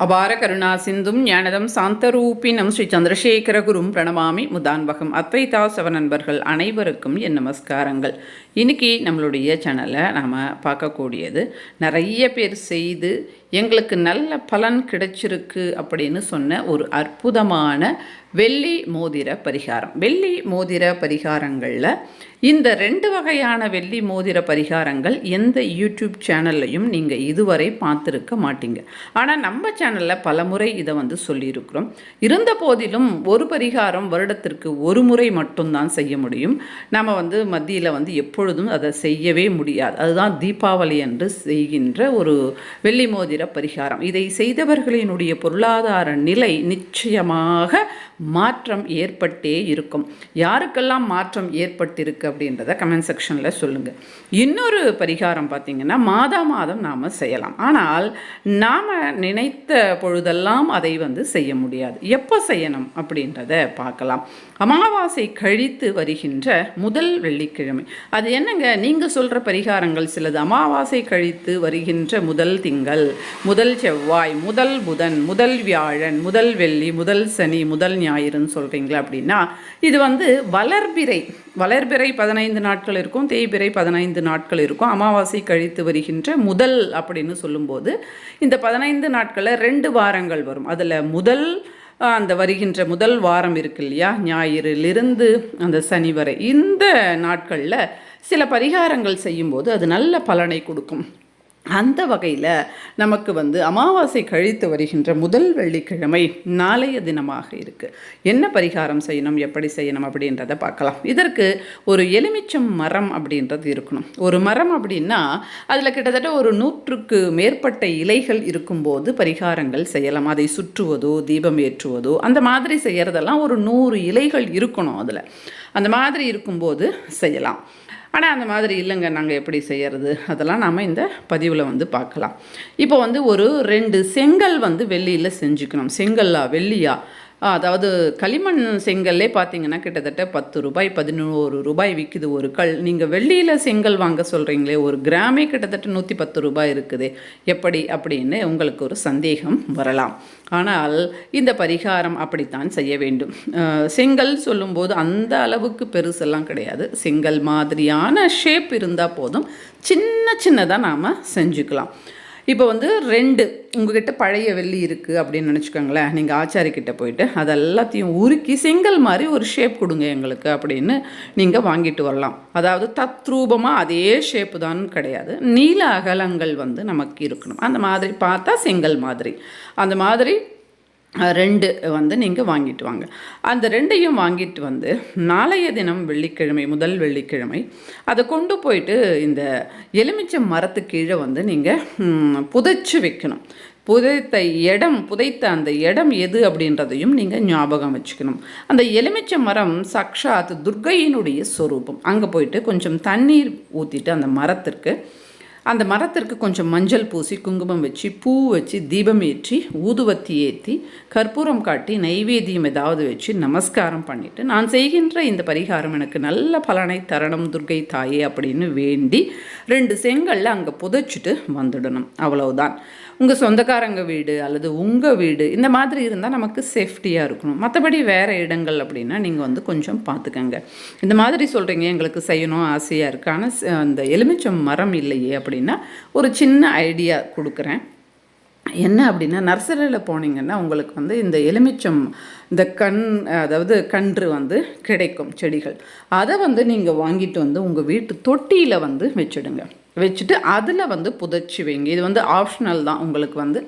அபார கருணா சிந்தும் ஞானதம் சாந்தரூபினம் ஸ்ரீ சந்திரசேகர குரும் பிரணமாமி முதான்பகம் அத்வைதா சவ நண்பர்கள் அனைவருக்கும் என் நமஸ்காரங்கள். இன்றைக்கி நம்மளுடைய சேனலை நாம் பார்க்கக்கூடியது நிறைய பேர் செய்து எங்களுக்கு நல்ல பலன் கிடைச்சிருக்கு அப்படின்னு சொன்ன ஒரு அற்புதமான வெள்ளி மோதிர பரிகாரம். வெள்ளி மோதிர பரிகாரங்களில் இந்த ரெண்டு வகையான வெள்ளி மோதிர பரிகாரங்கள் எந்த யூடியூப் சேனல்லையும் நீங்கள் இதுவரை பார்த்துருக்க மாட்டீங்க. ஆனால் நம்ம சேனலில் பல முறை இதை வந்து சொல்லியிருக்கிறோம். இருந்த போதிலும் ஒரு பரிகாரம் வருடத்திற்கு ஒரு முறை மட்டும்தான் செய்ய முடியும். நம்ம வந்து மத்தியில் வந்து எப்பொழுதும் அதை செய்யவே முடியாது. அதுதான் தீபாவளி என்று செய்கின்ற ஒரு வெள்ளி மோதிர பரிகாரம். இதை செய்தவர்களினுடைய பொருளாதார நிலை நிச்சயமாக மாற்றம் ஏற்பட்டே இருக்கும். யாருக்கெல்லாம் மாற்றம் ஏற்பட்டிருக்கு அப்படின்றத கமெண்ட் செக்ஷனில் சொல்லுங்கள் இன்னொரு பரிகாரம் பார்த்திங்கன்னா மாதா மாதம் நாம் செய்யலாம். ஆனால் நாம் நினைத்த பொழுதெல்லாம் அதை வந்து செய்ய முடியாது. எப்போ செய்யணும் அப்படின்றத பார்க்கலாம். அமாவாசை கழித்து வருகின்ற முதல் வெள்ளிக்கிழமை. அது என்னங்க? நீங்கள் சொல்கிற பரிகாரங்கள் சிலது. அமாவாசை கழித்து வருகின்ற முதல் திங்கள் முதல் செவ்வாய் முதல் புதன் முதல் வியாழன் முதல் வெள்ளி முதல் சனி முதல் ஞாயிறுன்னு சொல்கிறீங்களா அப்படின்னா இது வந்து வளர்பிறை. வளர்பிறை பதினைந்து நாட்கள் இருக்கும் தேய்பிறை பதினைந்து நாட்கள் இருக்கும். அமாவாசை கழித்து வருகின்ற முதல் அப்படின்னு சொல்லும்போது இந்த பதினைந்து நாட்களில் ரெண்டு வாரங்கள் வரும். அதில் முதல் அந்த வருகின்ற முதல் வாரம் இருக்கு இல்லையா? ஞாயிறிலிருந்து அந்த சனி வரை. இந்த நாட்களில் சில பரிகாரங்கள் செய்யும்போது அது நல்ல பலனை கொடுக்கும். அந்த வகையில் நமக்கு வந்து அமாவாசை கழித்து வருகின்ற முதல் வெள்ளிக்கிழமை நாளைய தினமாக இருக்குது என்ன பரிகாரம் செய்யணும் எப்படி செய்யணும் அப்படின்றத பார்க்கலாம். இதற்கு ஒரு எலுமிச்சம் மரம் அப்படின்றது இருக்கணும். ஒரு மரம் அப்படின்னா அதில் கிட்டத்தட்ட ஒரு நூற்றுக்கு மேற்பட்ட இலைகள் இருக்கும்போது பரிகாரங்கள் செய்யலாம். அதை சுற்றுவதோ தீபம் ஏற்றுவதோ அந்த மாதிரி செய்கிறதெல்லாம் ஒரு நூறு இலைகள் இருக்கணும் அதில். அந்த மாதிரி இருக்கும்போது செய்யலாம். ஆனால் அந்த மாதிரி இல்லைங்க. நாங்கள் எப்படி செய்கிறது அதெல்லாம் நாம் இந்த பதிவில் வந்து பார்க்கலாம். இப்போ வந்து ஒரு ரெண்டு செங்கல் வந்து வெள்ளியில் செஞ்சுக்கணும். செங்கல்லா வெள்ளியா? அதாவது களிமண் செங்கல்லே பார்த்தீங்கன்னா கிட்டத்தட்ட பத்து ரூபாய் பதினோரு ரூபாய் விற்குது ஒரு கல். நீங்கள் வெள்ளியில் செங்கல் வாங்க சொல்கிறீங்களே ஒரு கிராமே கிட்டத்தட்ட நூற்றி பத்து ரூபாய் இருக்குது. எப்படி? அப்படின்னு உங்களுக்கு ஒரு சந்தேகம் வரலாம். ஆனால் இந்த பரிகாரம் அப்படித்தான் செய்ய வேண்டும். செங்கல் சொல்லும்போது அந்த அளவுக்கு பெருசெல்லாம் கிடையாது. செங்கல் மாதிரியான ஷேப் இருந்தால் போதும். சின்ன சின்னதாக நாம் செஞ்சுக்கலாம். இப்போ வந்து ரெண்டு உங்ககிட்ட பழைய வெள்ளி இருக்குது அப்படின்னு நினச்சிக்கோங்களேன். நீங்கள் ஆச்சாரிக்கிட்ட போயிட்டு அது எல்லாத்தையும் உருக்கி செங்கல் மாதிரி ஒரு ஷேப் கொடுங்க எங்களுக்கு அப்படின்னு நீங்கள் வாங்கிட்டு வரலாம். அதாவது தத்ரூபமாக அதே ஷேப்பு தான் கிடையாது. நீல அகலங்கள் வந்து நமக்கு இருக்கணும். அந்த மாதிரி பார்த்தா செங்கல் மாதிரி. அந்த மாதிரி ரெண்டு வந்து நீங்கள் வாங்கிட்டு வாங்க. அந்த ரெண்டையும் வாங்கிட்டு வந்து நாளைய தினம் வெள்ளிக்கிழமை முதல் வெள்ளிக்கிழமை அதை கொண்டு போயிட்டு இந்த எலுமிச்சை மரத்து கீழே வந்து நீங்கள் புதைச்சி வைக்கணும். புதைத்த இடம் புதைத்த அந்த இடம் எது அப்படின்றதையும் நீங்கள் ஞாபகம் வச்சுக்கணும். அந்த எலுமிச்சை மரம் சக்ஷாத் துர்கையினுடைய ஸ்வரூபம் அங்கே போயிட்டு கொஞ்சம் தண்ணீர் ஊற்றிட்டு அந்த மரத்திற்கு அந்த மரத்திற்கு கொஞ்சம் மஞ்சள் பூசி குங்குமம் வச்சு பூ வச்சு தீபம் ஏற்றி ஊதுவத்தி ஏற்றி கற்பூரம் காட்டி நைவேத்தியம் ஏதாவது வச்சு நமஸ்காரம் பண்ணிவிட்டு நான் செய்கின்ற இந்த பரிகாரம் எனக்கு நல்ல பலனை தரணும் துர்கை தாயே அப்படின்னு வேண்டி ரெண்டு செங்கல்ல அங்கே புதைச்சிட்டு வந்துடணும். அவ்வளவுதான். உங்கள் சொந்தக்காரங்க வீடு அல்லது உங்கள் வீடு இந்த மாதிரி இருந்தால் நமக்கு சேஃப்டியாக இருக்கணும். மற்றபடி வேறு இடங்கள் அப்படின்னா நீங்கள் வந்து கொஞ்சம் பார்த்துக்கங்க இந்த மாதிரி சொல்கிறீங்க எங்களுக்கு செய்யணும் ஆசையாக இருக்குது ஆனால் அந்த எலுமிச்சம் மரம் இல்லையே அப்படின்னா ஒரு சின்ன ஐடியா கொடுக்குறேன். என்ன அப்படின்னா நர்சரியில் போனீங்கன்னா உங்களுக்கு வந்து இந்த எலுமிச்சம் இந்த கண் அதாவது கன்று வந்து கிடைக்கும் செடிகள். அதை வந்து நீங்கள் வாங்கிட்டு வந்து உங்கள் வீட்டு தொட்டியில் வந்து வச்சுடுங்க. வச்சுட்டு அதில் வந்து புதைச்சி வைங்க. இது வந்து ஆப்ஷனல் தான். உங்களுக்கு வந்து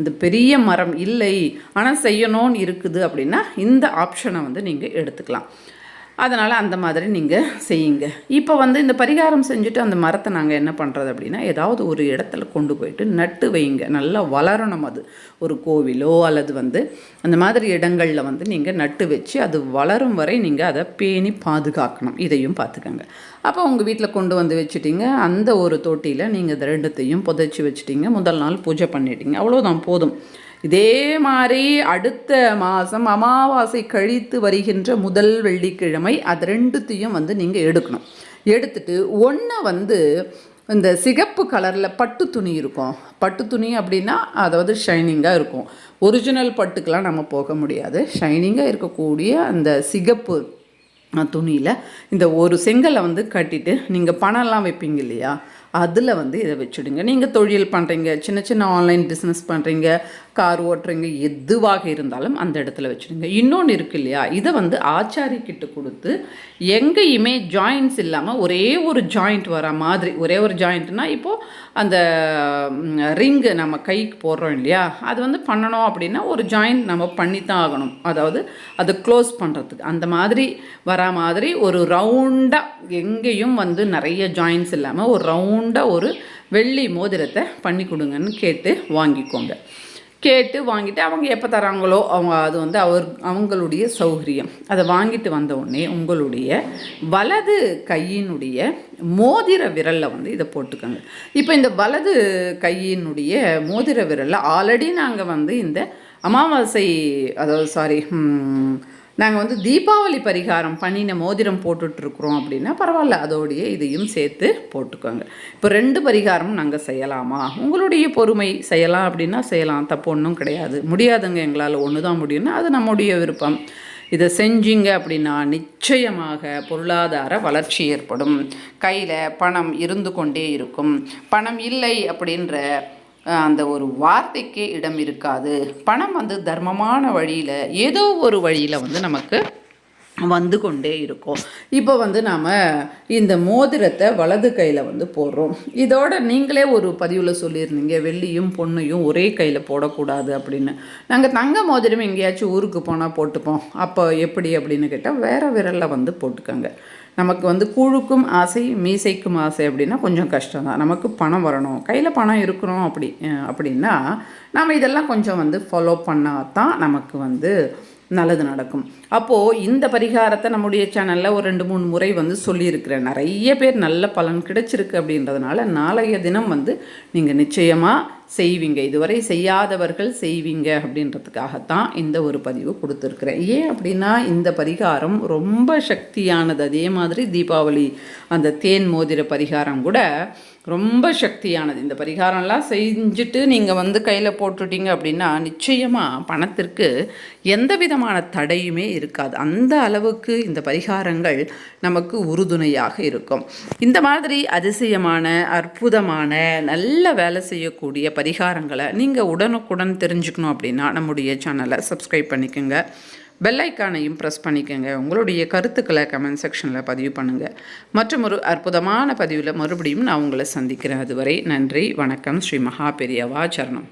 இந்த பெரிய மரம் இல்லை. ஆனால் செய்யணும்னு இருக்குது அப்படின்னா இந்த ஆப்ஷனை வந்து நீங்கள் எடுத்துக்கலாம். அதனால் அந்த மாதிரி நீங்கள் செய்யுங்க. இப்போ வந்து இந்த பரிகாரம் செஞ்சுட்டு அந்த மரத்தை நாங்கள் என்ன பண்ணுறது அப்படின்னா ஏதாவது ஒரு இடத்துல கொண்டு போயிட்டு நட்டு வைங்க. நல்லா வளரணும் அது. ஒரு கோவிலோ அல்லது வந்து அந்த மாதிரி இடங்களில் வந்து நீங்கள் நட்டு வச்சு அது வளரும் வரை நீங்கள் அதை பேணி பாதுகாக்கணும். இதையும் பார்த்துக்கோங்க. அப்போ உங்கள் வீட்டில் கொண்டு வந்து வச்சுட்டிங்க. அந்த ஒரு தொட்டியில் நீங்கள் இந்த ரெண்டுத்தையும் புதைச்சி வச்சுட்டிங்க. முதல் நாள் பூஜை பண்ணிட்டீங்க. அவ்வளோதான் போதும். இதே மாதிரி அடுத்த மாதம் அமாவாசை கழித்து வருகின்ற முதல் வெள்ளிக்கிழமை அது ரெண்டுத்தையும் வந்து நீங்கள் எடுக்கணும். எடுத்துட்டு ஒன்று வந்து இந்த சிகப்பு கலரில் பட்டு துணி இருக்கும். பட்டு துணி அப்படின்னா அதாவது ஷைனிங்காக இருக்கும். ஒரிஜினல் பட்டுக்கெலாம் நம்ம போக முடியாது. ஷைனிங்காக இருக்கக்கூடிய அந்த சிகப்பு துணியில் இந்த ஒரு செங்கலை வந்து கட்டிட்டு நீங்கள் பணம்லாம் வைப்பீங்க இல்லையா? அதில் வந்து இதை வச்சுடுங்க. நீங்கள் தொழில் பண்ணுறீங்க சின்ன சின்ன ஆன்லைன் பிஸ்னஸ் பண்ணுறீங்க கார் ஓட்டுறீங்க எதுவாக இருந்தாலும் அந்த இடத்துல வச்சுடுங்க இன்னொன்று இருக்கு இல்லையா? இதை வந்து ஆச்சாரி கொடுத்து எங்கேயுமே ஜாயின்ஸ் இல்லாமல் ஒரே ஒரு ஜாயிண்ட் வர மாதிரி ஒரே ஒரு ஜாயிண்ட்னா இப்போது அந்த ரிங்கு நம்ம கைக்கு போடுறோம் இல்லையா? அது வந்து பண்ணணும் அப்படின்னா ஒரு ஜாயிண்ட் நம்ம பண்ணி தான் ஆகணும். அதாவது அதை க்ளோஸ் பண்ணுறதுக்கு அந்த மாதிரி வர மாதிரி ஒரு ரவுண்டாக எங்கேயும் வந்து நிறைய ஜாயின்ஸ் இல்லாமல் ஒரு ரவுண்டாக ஒரு வெள்ளி மோதிரத்தை பண்ணி கொடுங்கன்னு கேட்டு வாங்கிக்கோங்க. கேட்டு வாங்கிட்டு அவங்க எப்போ தராங்களோ அவங்க அது வந்து அவர் அவங்களுடைய சௌகரியம். அதை வாங்கிட்டு வந்த உடனே உங்களுடைய வலது கையினுடைய மோதிர விரலில் வந்து இதை போட்டுக்கோங்க. இப்போ இந்த வலது கையினுடைய மோதிர விரலில் ஆல்ரெடி நாங்கள் வந்து இந்த அமாவாசை அதாவது சாரி நாங்கள் வந்து தீபாவளி பரிகாரம் பண்ணின மோதிரம் போட்டுட்ருக்குறோம் அப்படின்னா பரவாயில்ல அதோடைய இதையும் சேர்த்து போட்டுக்கோங்க. இப்போ ரெண்டு பரிகாரமும் நாங்கள் செய்யலாமா? உங்களுடைய பொறுமை செய்யலாம் அப்படின்னா செய்யலாம் தப்பு ஒன்றும் கிடையாது. முடியாதுங்க எங்களால் ஒன்று தான் முடியும்னா அது நம்முடைய விருப்பம். இதை செஞ்சீங்க அப்படின்னா நிச்சயமாக பொருளாதார வளர்ச்சி ஏற்படும். கையில் பணம் இருந்து கொண்டே இருக்கும். பணம் இல்லை அப்படின்ற அந்த ஒரு வார்த்தைக்கே இடம் இருக்காது. பணம் வந்து தர்மமான வழியில் ஏதோ ஒரு வழியில் வந்து நமக்கு வந்து கொண்டே இருக்கும். இப்போ வந்து நாம் இந்த மோதிரத்தை வலது கையில் வந்து போடுறோம். இதோட நீங்களே ஒரு பதிவில் சொல்லியிருந்தீங்க வெள்ளியும் பொண்ணையும் ஒரே கையில் போடக்கூடாது அப்படின்னு. நாங்கள் தங்க மோதிரம் எங்கேயாச்சும் ஊருக்கு போனால் போட்டுப்போம். அப்போ எப்படி அப்படின்னு கேட்டால் வேறு விரலில் வந்து போட்டுக்கோங்க. நமக்கு வந்து கூழுக்கும் ஆசை மீசைக்கும் ஆசை அப்படின்னா கொஞ்சம் கஷ்டம் தான் நமக்கு பணம் வரணும். கையில் பணம் இருக்கணும் அப்படி அப்படின்னா நம்ம இதெல்லாம் கொஞ்சம் வந்து ஃபாலோ பண்ணால் தான் நமக்கு வந்து நல்லது நடக்கும். அப்போது இந்த பரிகாரத்தை நம்முடைய சேனலில் ஒரு ரெண்டு மூணு முறை வந்து சொல்லியிருக்கிறேன். நிறைய பேர் நல்ல பலன் கிடைச்சிருக்கு அப்படின்றதுனால நாளைய தினம் வந்து நீங்கள் நிச்சயமாக செய்வீங்க. இதுவரை செய்யாதவர்கள் செய்வீங்க அப்படின்றதுக்காகத்தான் இந்த ஒரு பதிவு கொடுத்துருக்குறேன். ஏன் அப்படின்னா இந்த பரிகாரம் ரொம்ப சக்தியானது. அதே மாதிரி தீபாவளி அந்த தேன் மோதிர பரிகாரம் கூட ரொம்ப சக்தியானது. இந்த பரிகாரம்லாம் செஞ்சுட்டு நீங்கள் வந்து கையில் போட்டுட்டீங்க அப்படின்னா நிச்சயமாக பணத்திற்கு எந்த விதமான தடையுமே இருக்காது. அந்த அளவுக்கு இந்த பரிகாரங்கள் நமக்கு உறுதுணையாக இருக்கும். இந்த மாதிரி அதிசயமான அற்புதமான நல்ல வேலை செய்யக்கூடிய பரிகாரங்களை நீங்கள் உடனுக்குடன் தெரிஞ்சுக்கணும் அப்படின்னா நம்முடைய சேனலை சப்ஸ்கிரைப் பண்ணிக்கோங்க. பெல்லைக்கானையும் ப்ரெஸ் பண்ணிக்கோங்க. உங்களுடைய கருத்துக்களை கமெண்ட் செக்ஷனில் பதிவு பண்ணுங்கள் மற்றும் ஒரு அற்புதமான பதிவில் மறுபடியும் நான் உங்களை சந்திக்கிறேன். அதுவரை நன்றி வணக்கம். ஸ்ரீ மகா பெரியவா சரணம்.